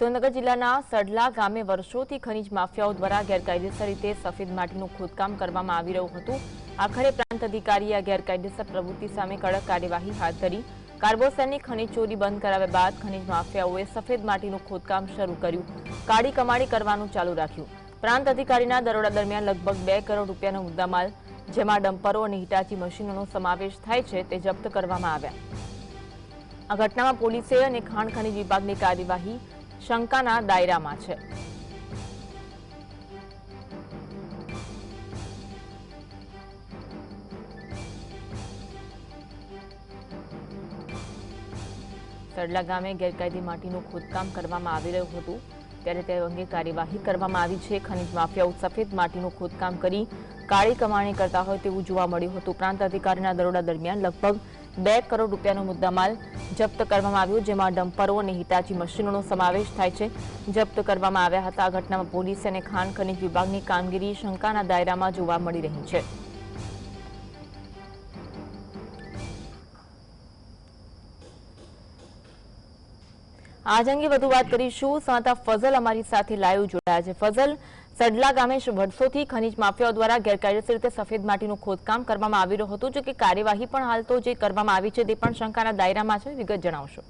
સુરેન્દ્રનગર જિલ્લાના સડલા ગામે વર્ષોથી ખનીજ માફિયાઓ દ્વારા ગેરકાયદેસર રીતે સફેદ માટીનું ખોદકામ કરવામાં આવી રહ્યું હતું. આખરે પ્રાંત અધિકારીએ આ ગેરકાયદેસર પ્રવૃત્તિ સામે કડક કાર્યવાહી હાથ ધરી. કાર્બોસેનની ખનીજ ચોરી બંધ કરાવ્યા બાદ ખનીજ માફિયાઓએ સફેદ માટીનું ખોદકામ શરૂ કર્યું. કાળી કમાણી કરવાનું ચાલુ રાખ્યું. પ્રાંત અધિકારીના દરોડા દરમિયાન લગભગ બે કરોડ રૂપિયાનો મુદ્દામાલ, જેમાં ડમ્પરો અને હિટાચી મશીનોનો સમાવેશ થાય છે તે જપ્ત કરવામાં આવ્યા. આ ઘટનામાં પોલીસે અને ખાણ ખનીજ વિભાગની કાર્યવાહી શંકાના દાયરામાં છે. સરલા ગામે ગેરકાયદે માટીનું ખોદકામ કરવામાં આવી રહ્યું હતું. ત્યારે તે અંગે કાર્યવાહી કરવામાં આવી છે. ખનીજ માફિયાઓ સફેદ માટીનું ખોદકામ કરી કાળી કમાણી કરતા હોય તેવું જોવા મળ્યું હતું. પ્રાંત અધિકારીના દરોડા દરમિયાન લગભગ બે કરોડ રૂપિયાનો મુદ્દામાલ જપ્ત કરવામાં આવ્યો, જેમાં ડમ્પરો અને હિટાચી મશીનોનો સમાવેશ થાય છે. જપ્ત કરવામાં આવ્યા હતા. આ ઘટનામાં પોલીસ અને ખાણ ખનિજ વિભાગની કામગીરી શંકાના દાયરામાં જોવા મળી રહી છે. આજ અંગે વધુ વાત કરીશું. સાંતા ફઝલ અમારી સાથે લાઈવ જોડાયા છે. ફઝલ સડલા ગામે વર્ષોથી ખનીજ માફિયાઓ દ્વારા ગેરકાયદેસર રીતે સફેદ માટીનું ખોદકામ કરવામાં આવી રહ્યું હતું, જો કે કાર્યવાહી પણ હાલ તો જે કરવામાં આવી છે તે પણ શંકાના દાયરામાં છે. વિગત જણાવશો.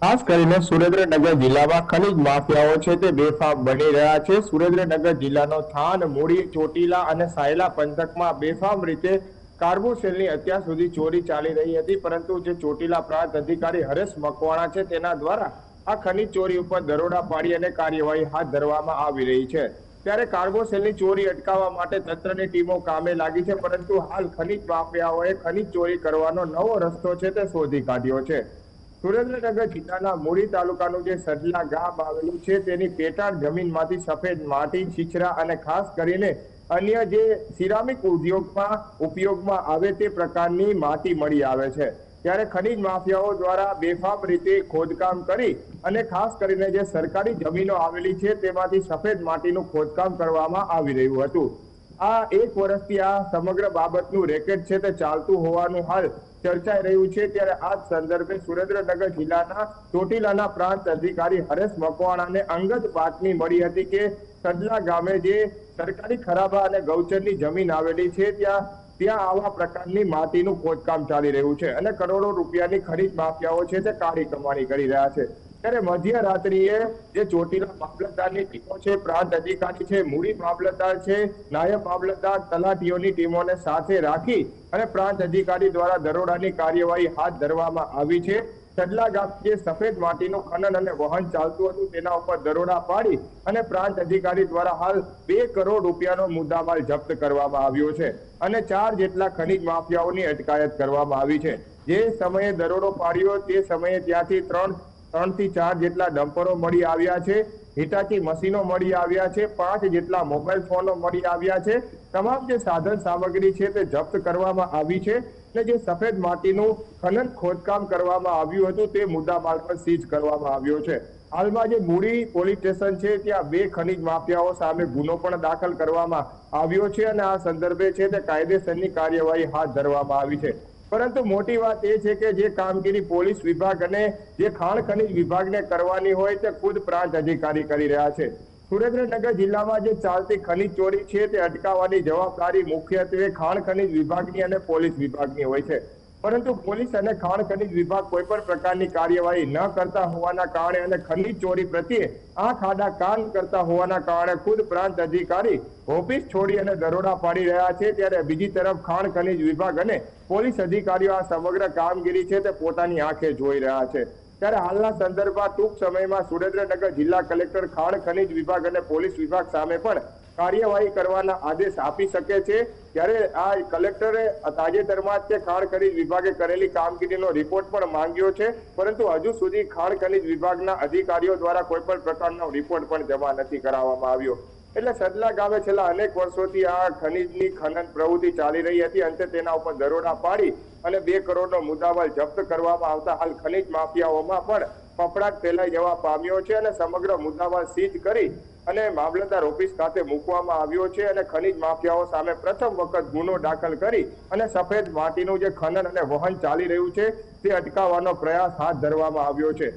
ખાસ કરીને સુરેન્દ્રનગર જિલ્લામાં ખનીજ માફિયાઓ છે તે બેફામ બની રહ્યા છે. સુરેન્દ્રનગર જિલ્લાનો થાન, મૂડી, ચોટીલા અને સાયલા પંથકમાં બેફામ રીતે કાર્બોસેલની અત્યાર સુધી ચોરી ચાલી રહી હતી, પરંતુ જે ચોટીલા પ્રાંત અધિકારી હરેશ મકવાણા છે તેના દ્વારા આ ખનીજ ચોરી ઉપર દરોડા પાડી અને કાર્યવાહી હાથ ધરવામાં આવી રહી છે. ત્યારે કાર્બોસેલની ચોરી અટકાવવા માટે તંત્રની ટીમો કામે લાગી છે, પરંતુ હાલ ખનીજ માફિયાઓએ ખનીજ ચોરી કરવાનો નવો રસ્તો છે તે શોધી કાઢ્યો છે. સુરેન્દ્રનગર જિલ્લાના મૂળી તાલુકાનું જે સજલા ગામ આવેલું છે, તેની પેટાળ જમીનમાંથી સફેદ માટી, છીછરા અને ખાસ કરીને અન્ય જે સિરામિક ઉદ્યોગમાં ઉપયોગમાં આવે તે પ્રકારની માટી મળી આવે છે. ત્યારે ખનીજ માફિયાઓ દ્વારા બેફામ રીતે ખોદકામ કરી અને ખાસ કરીને જે સરકારી જમીનો આવેલી છે, તેમાંથી સફેદ માટીનું ખોદકામ કરવામાં આવી રહ્યું હતું. આ એક વર્ષથી આ સમગ્ર બાબતનું રેકેટ છે તે ચાલતું હોવાનું હાલ ચર્ચાઈ રહ્યું છે. ત્યારે આ સંદર્ભે સુરેન્દ્રનગર જિલ્લાના ચોટીલાના પ્રાંત અધિકારી હરેશ મકવાણાને અંગત બાતમી મળી હતી કે, સડલા ગામે જે સરકારી ખરાબા અને ગૌચરની જમીન આવેલી છે, ત્યાં ત્યાં આવા પ્રકારની માટીનું ખોદકામ ચાલી રહ્યું છે અને કરોડો રૂપિયાની ખરીદ માફિયાઓ છે તે કાળી કમાણી કરી રહ્યા છે. ત્યારે મધ્યરાત્રિએ જે ચોટીલા મામલતદારની ટીમો છે, પ્રાંત અધિકારી છે, મૂડી મામલતદાર છે, નાયબ મામલતદાર તલાટીઓની ટીમોને સાથે રાખી અને પ્રાંત અધિકારી દ્વારા દરોડાની કાર્યવાહી હાથ ધરવામાં આવી છે. સડલા ગામ જે સફેદ માટીનું ખનન અને વહન ચાલતું હતું, તેના ઉપર દરોડા પાડી અને પ્રાંત અધિકારી દ્વારા હાલ બે કરોડ રૂપિયાનો મુદ્દામાલ જપ્ત કરવામાં આવ્યો છે અને ચાર જેટલા ખનીજ માફિયાઓની અટકાયત કરવામાં આવી છે. જે સમયે દરોડો પાડ્યો, તે સમયે ત્યાંથી ત્રણ ત્રણથી ચાર જેટલા ડમ્પરો મળી આવ્યા છે હિટાચી મશીનો મળી આવ્યા છે, પાંચ જેટલા મોબાઈલ ફોનો મળી આવ્યા છે. તમામ જે સાધન સામગ્રી છે તે જપ્ત કરવામાં આવી છે. અને જે સફેદ માટીનું ખનન ખોદકામ કરવામાં આવ્યું હતું, તે મુદ્દામાલ પર સીઝ કરવામાં આવ્યો છે. હાલમાં જે મૂડી પોલીસ સ્ટેશન છે, ત્યાં બે ખનિજ માફિયાઓ સામે ગુનો પણ દાખલ કરવામાં આવ્યો છે અને આ સંદર્ભે છે તે કાયદેસરની કાર્યવાહી હાથ ધરવામાં આવી છે. પરંતુ મોટી વાત એ છે કે જે કામગીરી પોલીસ વિભાગ અને જે ખાણ ખનીજ વિભાગને કરવાની હોય, તે ખુદ પ્રાંત અધિકારી કરી રહ્યા છે. સુરેન્દ્રનગર જિલ્લામાં જે ચાલતી ખનીજ ચોરી છે તે અટકાવવાની જવાબદારી મુખ્યત્વે ખાણ ખનીજ વિભાગની અને પોલીસ વિભાગની હોય છે. પરંતુ પોલીસ અને ખાણ ખનીજ વિભાગ કોઈ પણ પ્રકારની કાર્યવાહી ન કરતા હોવાના કારણે અને ખનીજ ચોરી પ્રત્યે આ ખાડા કાન કરતા હોવાના કારણે ખુદ પ્રાંત અધિકારી ઓફિસ છોડી અને દરોડા પાડી રહ્યા છે ત્યારે બીજી તરફ ખાણ ખનીજ વિભાગ અને પોલીસ અધિકારીઓ આ સમગ્ર કામગીરી છે તે પોતાની આંખે જોઈ રહ્યા છે. ત્યારે હાલના સંદર્ભમાં ટૂંક સમયમાં સુરેન્દ્રનગર જિલ્લા કલેક્ટર ખાણ ખનીજ વિભાગ અને પોલીસ વિભાગ સામે પણ કાર્યવાહી કરવાના આદેશ આપી શકે છે. ત્યારે આ કલેક્ટરે તાજેતરમાં જ તે ખાણ ખનીજ વિભાગે કરેલી કામગીરીનો રિપોર્ટ પણ માંગ્યો છે. પરંતુ હજુ સુધી ખાણ ખનીજ વિભાગના અધિકારીઓ દ્વારા કોઈ પણ પ્રકારનો રિપોર્ટ પણ જમા નથી કરાવવામાં આવ્યો. એટલે સદલા ગામે છેલ્લા અનેક વર્ષોથી આ ખનીજની ખનન પ્રવૃત્તિ ચાલી રહી હતી. અંતે તેના ઉપર દરોડા પાડી અને બે કરોડનો મુદ્દામાલ જપ્ત કરવામાં આવતા હાલ ખનીજ માફિયાઓમાં પણ ફફડાટ ફેલાઈ જવા પામ્યો છે અને સમગ્ર મુદ્દામાલ સીઝ કરી અને મામલતદાર ઓફિસ ખાતે મૂકવામાં આવ્યો છે અને ખનીજ માફિયાઓ સામે પ્રથમ વખત ગુનો દાખલ કરી અને સફેદ માટીનું જે ખનન અને વહન ચાલી રહ્યું છે તે અટકાવવાનો પ્રયાસ હાથ ધરવામાં આવ્યો છે.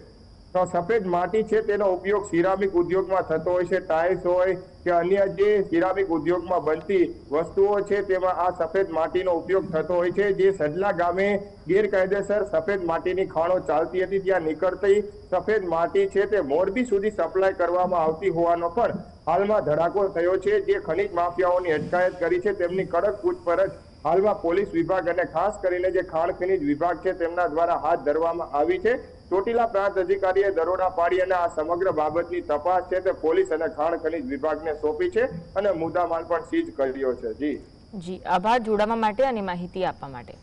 તો સફેદ માટી છે તેનો ઉપયોગ સિરામિક ઉદ્યોગમાં થતો હોય છે, ટાઇલ્સ હોય કે અન્ય જે સિરામિક ઉદ્યોગમાં બનતી વસ્તુઓ છે તેમાં આ સફેદ માટીનો ઉપયોગ થતો હોય છે. જે સડલા ગામે ગેરકાયદેસર સફેદ માટીની ખાણો ચાલતી હતી, ત્યાં નીકળતી સફેદ માટી છે તે મોરબી સુધી સપ્લાય કરવામાં આવતી હોવાનો પણ હાલમાં ધડાકો થયો છે. જે ખનીજ માફિયાઓની અટકાયત કરી છે, તેમની કડક પૂછપરછ હાલમાં પોલીસ વિભાગ અને ખાસ કરીને જે ખાણ ખનિજ વિભાગ છે, તેમના દ્વારા હાથ ધરવામાં આવી છે. ચોટીલા પ્રાંત અધિકારીએ દરોડા પાડી અને આ સમગ્ર બાબતની તપાસ છે તે પોલીસ અને ખાણ ખનીજ વિભાગને સોંપી છે અને મુદ્દામાલ પણ સીઝ કર્યો છે. જી. જી, આભાર. જોડાવા માટે અને માહિતી આપવા માટે.